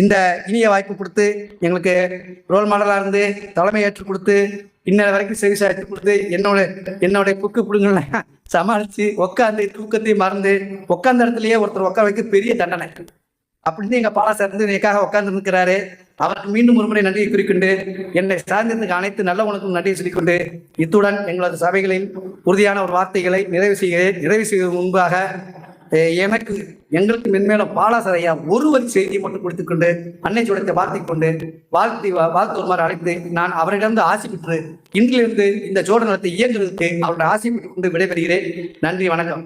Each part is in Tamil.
இந்த இனிய வாய்ப்பு கொடுத்து எங்களுக்கு ரோல் மாடலாக இருந்து தலைமை ஏற்றுக் கொடுத்து இன்ன வரைக்கும் சர்வீஸ் எடுத்து கொடுத்து என்னோட என்னோட புக்கு பிடுங்கல சமாளித்து உட்காந்து தூக்கத்தையும் மறந்து உட்காந்த இடத்துலயே ஒருத்தர் உட்கார வைக்க பெரிய தண்டனை. அப்படின்னு எங்க பாலா சார் வந்து எனக்காக உட்கார்ந்து இருக்கிறாரு அவருக்கு மீண்டும் ஒருமுறை நன்றியை குறிக்கொண்டு என்னை சார்ந்திருந்த அனைத்து நல்ல உனக்கும் நன்றியை சொல்லிக்கொண்டு இத்துடன் எங்களது சபைகளில் உறுதியான ஒரு வார்த்தைகளை நிறைவு செய்கிறேன். நிறைவு செய்வதற்கு முன்பாக எனக்கு எங்களுக்கு மென்மேலும் பாலாசர் ஐயா ஒரு வரி செய்தியை மட்டும் கொடுத்துக்கொண்டு அன்னை சுடத்தை வாழ்த்திக் கொண்டு வாழ்த்தி வாழ்த்து வருமாறு அழைத்து நான் அவரிடமிருந்து ஆசி பெற்று இன்றிலிருந்து இந்த ஜோட நிலத்தை இயங்குவதற்கு அவருடைய ஆசி பெற்றுக் கொண்டு விடைபெறுகிறேன். நன்றி வணக்கம்.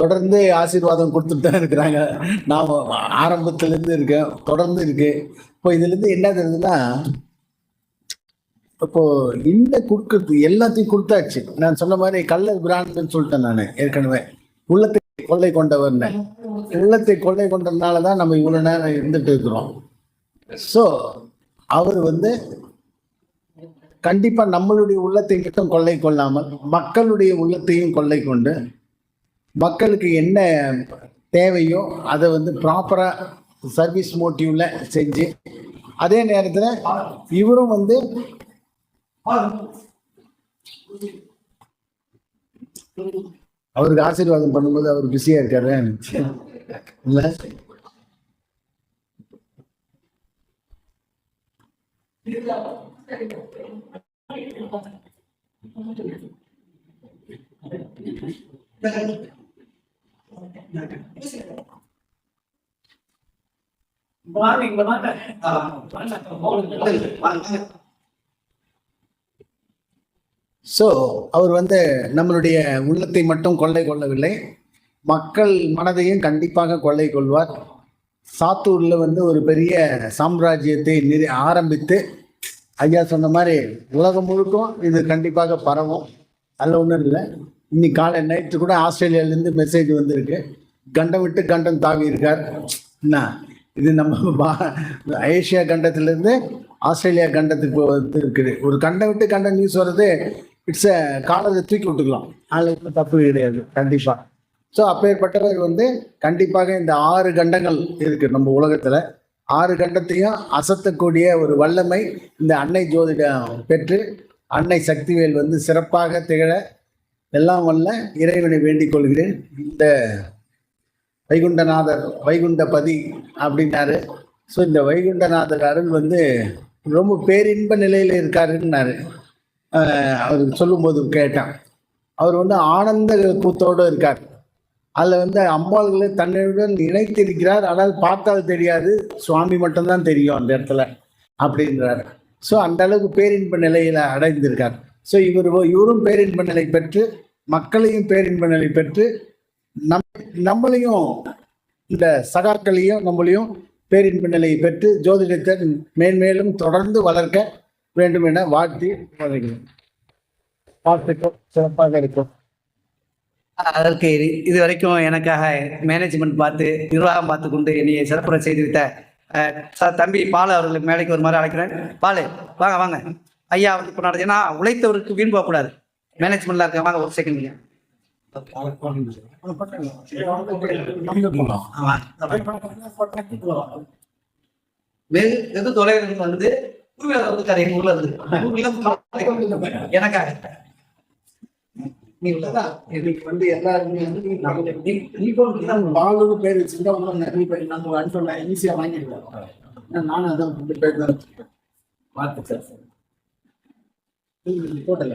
தொடர்ந்து ஆசீர்வாதம் கொடுத்துட்டு தான் இருக்கிறாங்க. நான் ஆரம்பத்துல இருந்து இருக்கேன் தொடர்ந்து இருக்கு. இப்போ இதுல இருந்து என்ன தெரியுதுன்னா இப்போ இந்த கொடுக்கறது எல்லாத்தையும் கொடுத்தாச்சு. நான் சொன்ன மாதிரி கள்ள பிராண்டுன்னு சொல்லிட்டேன் நான் ஏற்கனவே. உள்ளத்தை கொள்ளை கொண்டவர்னு. உள்ளத்தை கொள்ளை கொண்டதுனால தான் நம்ம இவ்வளவு நேரம் இருந்துட்டு இருக்கிறோம். ஸோ அவர் வந்து கண்டிப்பா நம்மளுடைய உள்ளத்தை மட்டும் கொள்ளை கொள்ளாமல் மக்களுடைய உள்ளத்தையும் கொள்ளை கொண்டு மக்களுக்கு என்ன தேவையோ அதை வந்து ப்ராப்பராக சர்வீஸ் மோட்டிவ்ல செஞ்சு அதே நேரத்தில் இவரும் வந்து அவருக்கு ஆசீர்வாதம் பண்ணும்போது அவர் பிஸியா இருக்காரு? இல்லை? ஸோ அவர் வந்து நம்மளுடைய உள்ளத்தை மட்டும் கொள்ளை கொள்ளவில்லை. மக்கள் மனதையும் கண்டிப்பாக கொள்ளை கொள்வார். சாத்தூரில் வந்து ஒரு பெரிய சாம்ராஜ்யத்தை நிறு ஆரம்பித்து ஐயா சொன்ன மாதிரி உலகம் முழுக்கும் இது கண்டிப்பாக பரவும். அதில் ஒன்றும் இல்லை. இன்னைக்கு காலை நைட்டு கூட ஆஸ்திரேலியாவிலேருந்து மெசேஜ் வந்திருக்கு. கண்டம் விட்டு கண்டம் தாவி இருக்கார். என்ன? இது நம்ம ஏஷியா கண்டத்திலேருந்து ஆஸ்திரேலியா கண்டத்துக்கு வந்து இருக்குது ஒரு கண்டம் விட்டு கண்டம் நியூஸ் வர்றது இட்ஸ் அ காலத்தை தூக்கி விட்டுக்கலாம். அதில் தப்பு கிடையாது. கண்டிப்பாக ஸோ அப்பேற்பட்டவர் வந்து கண்டிப்பாக இந்த ஆறு கண்டங்கள் இருக்குது நம்ம உலகத்தில். ஆறு கண்டத்தையும் அசத்தக்கூடிய ஒரு வல்லமை இந்த அன்னை ஜோதிடம் பெற்று அன்னை சக்திவேல் வந்து சிறப்பாக திகழ எல்லாம் வல்ல இறைவனை வேண்டிக் கொள்கிறேன். இந்த வைகுண்டநாதர் வைகுண்டபதி அப்படின்னாரு. ஸோ இந்த வைகுண்டநாதர் அருள் வந்து ரொம்ப பேரின்ப நிலையில் இருக்காருன்னாரு. அவர் சொல்லும்போது கேட்டேன் அவர் வந்து ஆனந்த கூத்தோடு இருக்கார். அதில் வந்து அம்பாள்களை தன்னுடன் இணைத்திருக்கிறார். ஆனால் பார்த்தால் தெரியாது. சுவாமி மட்டும்தான் தெரியும் அந்த இடத்துல அப்படின்றார். ஸோ அந்த அளவுக்கு பேரின்ப நிலையில் அடைந்திருக்கார். ஸோ இவர் இவரும் பேரின்ப நிலை பெற்று மக்களையும் பேரின்ப நிலை பெற்று நம் நம்மளையும் இந்த சகாக்களையும் நம்மளையும் பேரின்ப நிலையை பெற்று ஜோதிடத்தை மேன்மேலும் தொடர்ந்து வளர்க்க வேண்டும் என வாழ்த்தி வாழ்த்துக்கள் சிறப்பாக இருக்கும். அதற்கு இது- இதுவரைக்கும் எனக்காக மேனேஜ்மெண்ட் பார்த்து நிர்வாகம் பார்த்து கொண்டு என்னை சிறப்புற செய்து விட்ட அஹ், ச- தம்பி பாலு அவர்களை மேடைக்கு ஒரு மாதிரி அழைக்கிறேன். பாலு வாங்க வாங்க. ஐயா வந்து இப்போ நடந்து ஏன்னா உழைத்தவருக்கு வீண் போகக்கூடாது மேனேஜ்மெண்ட்ல இருக்க வாங்க ஒரு செகண்ட் ஐயா வெகு வெகு தொலைவில் வந்து ஊர்ல இருக்காரு எங்க ஊர்ல இருந்து எனக்காக நீ உள்ளதா இன்னைக்கு வந்து எல்லாருமே வந்து நீ- பாலு பேர் வச்சிருந்தா இன்னும் நிறைய பேர் நம்ம அனுப்பல ஈஸியா வாங்கிடலாம் நானும் அதான் ரெண்டு பேர் தான் பார்த்து சார் போட்டல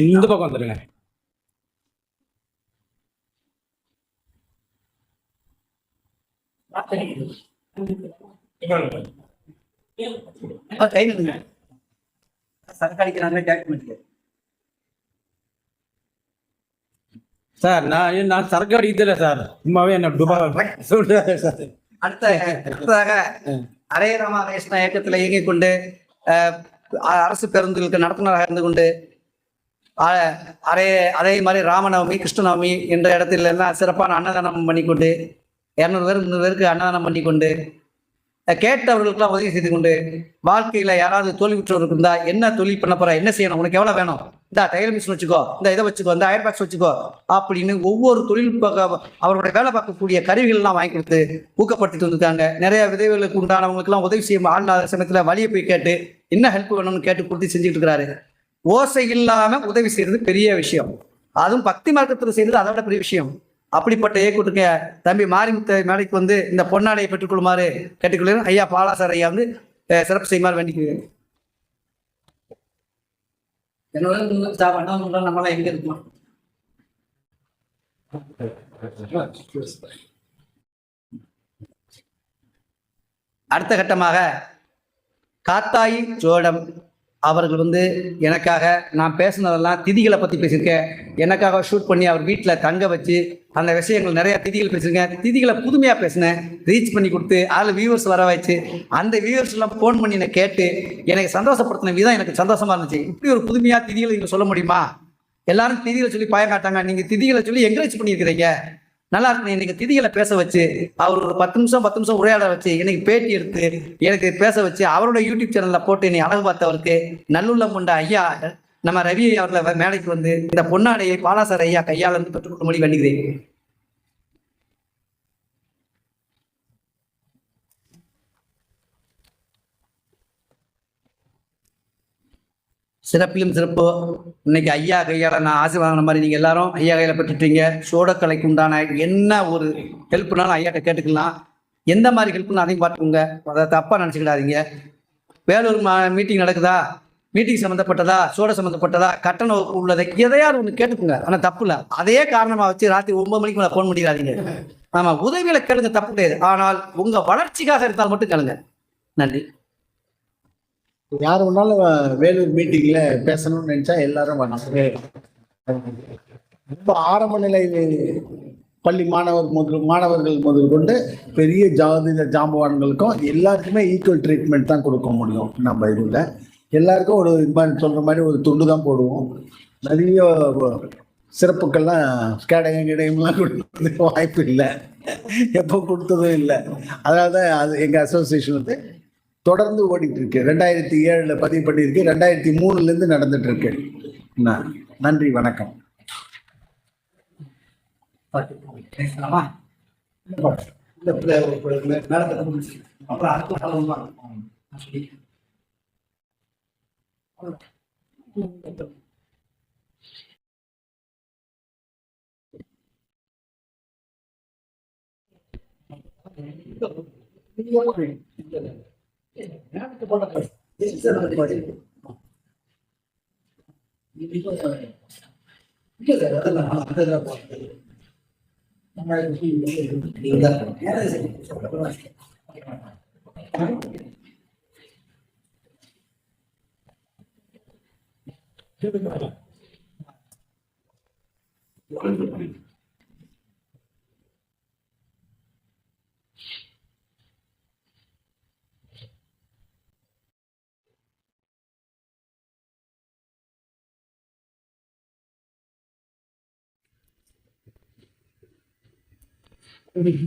இந்த பக்கம் வந்துருங்க. சார் நான் நான் சரக்கு அடிக்கல சார். சும்மாவே என்ன துபாய் சொல்றாரு சார் அடுத்த அடுத்ததாக அரே ராமகிருஷ்ண இயக்கத்தில் இயங்கிக் கொண்டு அஹ், அரசு பேருந்துகளுக்கு நடத்துனராக இருந்து கொண்டு அரே அதே மாதிரி ராமநவமி கிருஷ்ணநவமி என்ற இடத்துல எல்லாம் சிறப்பான அன்னதானம் பண்ணிக்கொண்டு இரநூறு பேர் முந்நூறு பேருக்கு அன்னதானம் பண்ணிக்கொண்டு கொண்டு கேட்டவர்களுக்கெல்லாம் உதவி செய்து கொண்டு வாழ்க்கையில் யாராவது தோல்வியுற்றவர்கள் இருந்தா என்ன தொழில் பண்ண போற என்ன செய்யணும் உனக்கு எவ்வளோ வேணும்? இந்த டைலர் மிஷின் வச்சுக்கோ இந்த இதை வச்சுக்கோ இந்த அயர் பாக்ஸ் வச்சுக்கோ அப்படின்னு ஒவ்வொரு தொழில் அவருடைய வேலை பார்க்கக்கூடிய கருவிகள்லாம் வாங்கி கொடுத்து ஊக்கப்படுத்திட்டு வந்திருக்காங்க நிறைய விதைகளுக்கு உண்டானவங்களுக்குலாம் உதவி செய்யும் ஆள் சமயத்தில் வழியை போய் கேட்டு என்ன ஹெல்ப் வேணும்னு கேட்டு கொடுத்து செஞ்சுட்டு இருக்கிறாரு. ஓசை இல்லாமல் உதவி செய்யறது பெரிய விஷயம். அதுவும் பக்தி மார்க்கத்தில் செய்யறது அதை விட பெரிய விஷயம். அப்படிப்பட்ட இயக்குட்டுங்க தம்பி மாரிமுத்த மேடைக்கு வந்து இந்த பொன்னாடையை பெற்றுக்கொள்ளுமாறு கேட்டுக்கொள்கிறேன். ஐயா பாலாசார் ஐயா வந்து சிறப்பு செய்யுமாறு வேண்டிக்கிறேன். என்னோட நம்மளாம் எங்க இருக்கோம்? அடுத்த கட்டமாக காத்தாயி சோழம் அவர்கள் வந்து எனக்காக நான் பேசினதெல்லாம் திதிகளை பற்றி பேசியிருக்கேன். எனக்காக ஷூட் பண்ணி அவர் வீட்டில் தங்க வச்சு அந்த விஷயங்கள் நிறைய திதிகள் பேசியிருக்கேன். திதிகளை புதுமையாக பேசினேன். ரீச் பண்ணி கொடுத்து அதில் வியூவர்ஸ் வர வச்சு அந்த வியூவர்ஸ்லாம் ஃபோன் பண்ணி என்னை கேட்டு எனக்கு சந்தோஷப்படுத்தின விதம் எனக்கு சந்தோஷமாக இருந்துச்சு. இப்படி ஒரு புதுமையாக திதிகளை நீங்கள் சொல்ல முடியுமா? எல்லாரும் திதிகளை சொல்லி பயம் காட்டாங்க. நீங்கள் திதிகளை சொல்லி என்கரேஜ் பண்ணியிருக்கிறீங்க. நல்லா இருக்கு இன்னைக்கு திதிகளை பேச வச்சு அவர் ஒரு பத்து நிமிஷம் பத்து நிமிஷம் உரையாட வச்சு எனக்கு பேட்டி எடுத்து எனக்கு பேச வச்சு அவரோட யூடியூப் சேனல்ல போட்டு என்னை அழகு பார்த்தவருக்கு நல்லுள்ளம் கொண்ட ஐயா நம்ம ரவி அவர்களை மேடைக்கு வந்து இந்த பொன்னாடையை பாலாசார ஐயா கையால் இருந்து பெற்றுக்கொள்ளும்படி வேண்டுகிறேன் சிறப்பிலும் சிறப்பு. இன்னைக்கு ஐயா கையால் நான் ஆசை வாங்கின மாதிரி நீங்கள் எல்லாரும் ஐயா கையில் பெற்றுட்டீங்க. சோடக்கலைக்கு உண்டான என்ன ஒரு ஹெல்ப்னாலும் ஐயாட்ட கேட்டுக்கலாம். எந்த மாதிரி ஹெல்ப்னு அதையும் பார்த்துக்கோங்க. அதை தப்பாக நினச்சிக்கிடாதீங்க. வேலூர் மா மீட்டிங் நடக்குதா? மீட்டிங் சம்மந்தப்பட்டதா சோட சம்மந்தப்பட்டதா கட்டண வகுப்பு உள்ளதை எதையாவது ஒன்று கேட்டுக்கோங்க. ஆனால் தப்பு இல்லை. அதே காரணமாக வச்சு ராத்திரி ஒன்பது மணிக்கு மேலே ஃபோன் பண்ணிடாதீங்க. ஆமாம் உதவிகளை கேளுங்க தப்பு கிடையாது. ஆனால் உங்கள் வளர்ச்சிக்காக இருந்தால் மட்டும் கேளுங்க. நன்றி. யார் வேணாலும் வேலூர் மீட்டிங்ல பேசணும்னு நினைச்சா எல்லாரும் இப்போ ஆரம்ப நிலை பள்ளி மாணவர் முதல் மாணவர்கள் முதல் கொண்டு பெரிய ஜாதித ஜாம்பவான்களுக்கும் எல்லாருக்குமே ஈக்குவல் ட்ரீட்மெண்ட் தான் கொடுக்க முடியும் நம்ம இதில். எல்லாருக்கும் ஒரு இது மாதிரி சொல்கிற மாதிரி ஒரு துண்டு தான் போடுவோம். நிறைய சிறப்புக்கெல்லாம் கேடயம் கிடையம்லாம் கொடுக்கறதுக்கு வாய்ப்பு இல்லை. எப்போ கொடுத்ததும் இல்லை. அதனால தான் அது எங்கள் அசோசியேஷன் வந்து தொடர்ந்து ஓடிட்டு இருக்கு ரெண்டாயிரத்தி ஏழுல பதிவு பண்ணியிருக்கு. ரெண்டாயிரத்தி மூணுல இருந்து நடந்துட்டு இருக்கு நன்றி வணக்கம். Thank you. இல்ல, இல்ல, இல்ல, மேல கத்த முடிச்சு. அப்புறம் அடுத்த